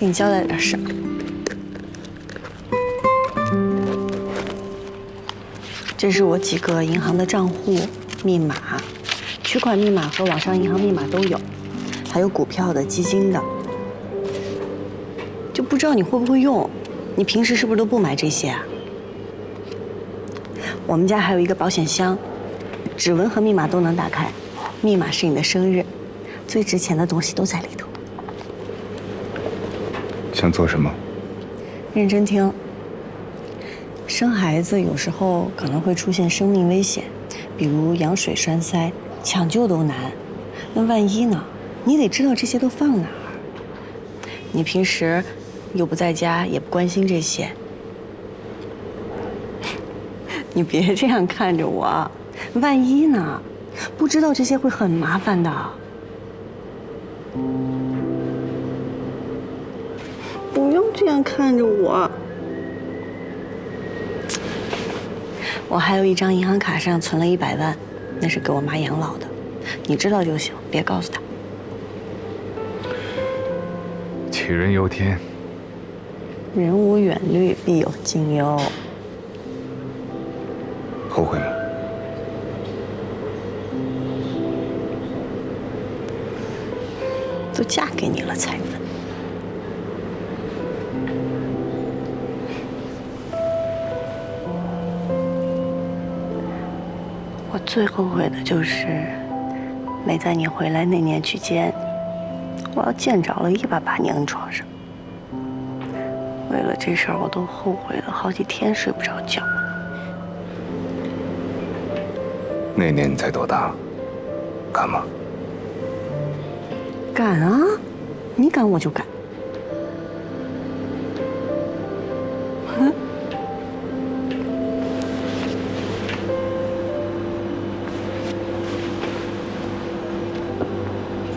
给你交代点事。这是我几个银行的账户密码，取款密码和网上银行密码都有，还有股票的、基金的。就不知道你会不会用？你平时是不是都不买这些啊？我们家还有一个保险箱，指纹和密码都能打开，密码是你的生日，最值钱的东西都在里头。想做什么？认真听。生孩子有时候可能会出现生命危险，比如羊水栓塞，抢救都难。那万一呢？你得知道这些都放哪儿。你平时又不在家，也不关心这些。你别这样看着我，万一呢？不知道这些会很麻烦的。这样看着我。我还有一张银行卡上存了一百万，那是给我妈养老的，你知道就行，别告诉她。杞人忧天。人无远虑，必有近忧。后悔吗？都嫁给你了才问。最后悔的就是没在你回来那年去见你，我要见着了，一把把你摁床上。为了这事儿，我都后悔了好几天，睡不着觉。那年你才多大？敢吗？敢啊！你敢我就敢。